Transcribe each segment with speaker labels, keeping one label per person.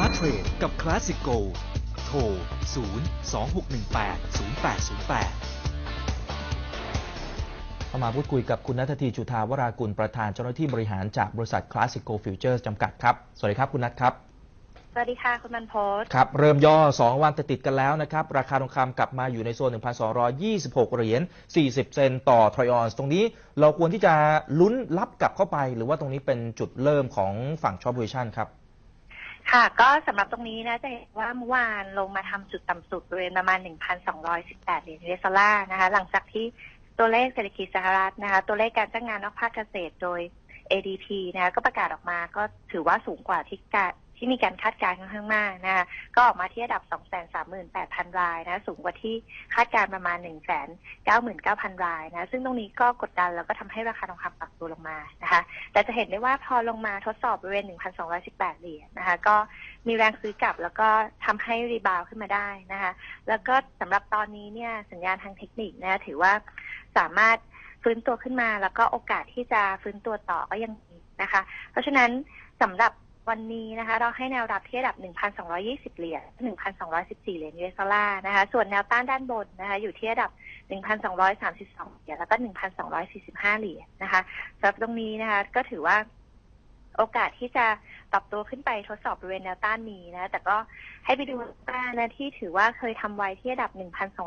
Speaker 1: Smart Trade กับ Classic Go โทร 0 2 6 1 8 0 8 0 8
Speaker 2: เข้ามาพูดคุยกับคุณนัททีจุธาวรากุลประธานเจ้าหน้าที่บริหารจากบริษัท Classico Futures จำกัดครับ สวัสดีครับคุณนัทครับ
Speaker 3: สวัสดีค่ะ คุณบรรพศ
Speaker 2: ครับ เริ่มย่อ 2 วันติดๆกันแล้วนะครับ ราคาทองคำกลับมาอยู่ในโซน 1,226 เหรียญ 40 เซนต์ต่อทรอยออนตรงนี้เราควรที่จะลุ้นรับกลับเข้าไป หรือว่าตรงนี้เป็นจุดเริ่มของฝั่งช็อปโพซิชันครับ
Speaker 3: ค่ะ ก็สำหรับตรงนี้นะจะเห็นว่าเมื่อวานลงมาทำจุดต่ำสุดบริเวณประมาณ 1,218 เหรียญ US ดอลลาร์นะคะ หลังจากที่ตัวเลขเศรษฐกิจสหรัฐนะคะ ตัวเลขการจ้างงานนอกภาคเกษตรโดย ADP นะคะก็ประกาศออกมาก็ถือว่าสูงกว่าที่การ ที่มีการคาดการณ์ค่อนข้างมากนะคะก็ออกมาที่ระดับ 238,000 รายนะสูงกว่าที่คาดการณ์ประมาณ 199,000 รายนะซึ่งตรงนี้ก็กดดันแล้วก็ทำให้ราคาทองคำปรับตัวลงมานะคะแต่จะเห็นได้ว่าพอลงมาทดสอบบริเวณ 1,218 เหรียญนะคะก็มีแรงซื้อกลับแล้วก็ทำให้รีบาวขึ้นมาได้นะคะแล้วก็สำหรับตอนนี้เนี่ยสัญญาณทางเทคนิคนะถือว่าสามารถฟื้นตัวขึ้นมาแล้วก็โอกาสที่จะฟื้นตัวต่อก็ยังมีนะคะ เพราะฉะนั้นสำหรับ วันนี้นะคะ เราให้แนวรับที่ระดับ 1,220 เหรียญ 1,214 เหรียญ US ดอลลาร์นะคะ ส่วนแนวต้านด้านบนนะคะ อยู่ที่ระดับ 1,232 เหรียญ แล้วก็ 1,245 เหรียญนะคะสำหรับตรงนี้นะคะ ก็ถือว่าโอกาสที่จะปรับตัวขึ้นไปทดสอบบริเวณแนวต้านมีนะ แต่ก็ให้ไปดูต้านนะที่ถือว่าเคยทำไว้ที่ระดับ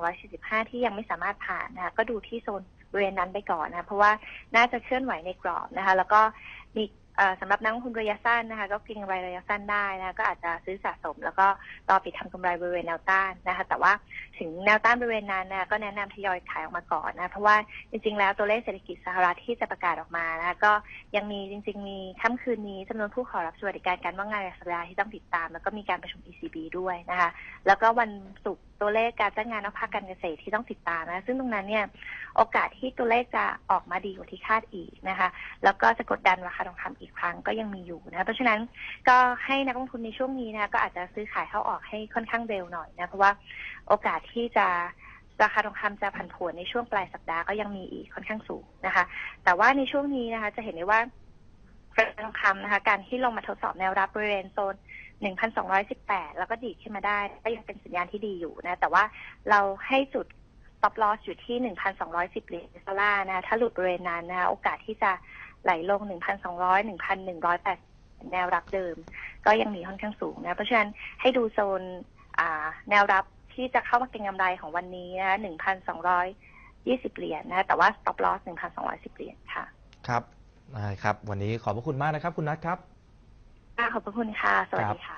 Speaker 3: 1,245 ที่ยังไม่สามารถผ่านนะคะก็ดูที่โซนบริเวณนั้นไปก่อนนะ เพราะว่าน่าจะเคลื่อนไหวในกรอบนะคะ แล้วก็มีสำหรับนักลงทุนระยะสั้นนะคะ ก็เก็งกำไรระยะสั้นได้นะคะก็อาจจะซื้อสะสม แล้วก็รอปิดทำกำไรบริเวณแนวต้านนะคะ แต่ว่าถึงแนวต้านบริเวณนั้นนะะก็แนะนำทยอยขายออกมาก่อนนะเพราะว่าจริง ๆ แล้วตัวเลขเศรษฐกิจสหรัฐที่จะประกาศออกมานะคะก็ยังมีจริง ๆ มีค่ำคืนนี้จำนวนผู้ขอรับสวัสดิการการว่างงานรายสัปดาห์ที่ต้องติดตาม แล้วก็มีการประชุม ECB ด้วยนะคะ แล้วก็วันศุกร์ตัวเลขการจ้างงานนอกภาคการเกษตรที่ต้องติดตามนะซึ่งตรงนั้นเนี่ยโอกาสที่ตัวเลขจะออกมาดีกว่าที่คาดอีกนะคะ แล้วก็จะกดดันราคาทองคำกครั้งก็ยังมีอยู่นะ เพราะฉะนั้นก็ให้นักลงทุนในช่วงนี้นะก็อาจจะซื้อขายเข้าออกให้ค่อนข้างเร็วหน่อยนะ เพราะว่าโอกาสที่จะราคาทองคำจะผันผวนในช่วงปลายสัปดาห์ก็ยังมีอีกค่อนข้างสูงนะคะ แต่ว่าในช่วงนี้นะคะ จะเห็นได้ว่าราคาทองคำนะคะ การที่ลงมาทดสอบแนวรับบริเวณโซน1,218 แล้วก็ดีดขึ้นมาได้ ก็ยังเป็นสัญญาณที่ดีอยู่นะ แต่ว่าเราให้จุด stop loss อยู่ที่ 1,210 เหรียญดอลลาร์นะ ถ้าหลุดบริเวณนั้นนะ โอกาสที่จะ ไหลลง 1,200 1,180 แนวรับเดิม ก็ยังมีค่อนข้างสูงนะ เพราะฉะนั้นให้ดูโซนอ่าแนวรับที่จะเข้ามาเก็งกำไรของวันนี้นะ 1,220 เหรียญนะแต่ว่า stop loss 1,210 เหรียญค่ะ
Speaker 2: ครับได้ครับ วันนี้ขอบพระคุณมากนะครับ คุณนัทครับ
Speaker 3: ค่ะขอบพระคุณค่ะ สวัสดีค่ะ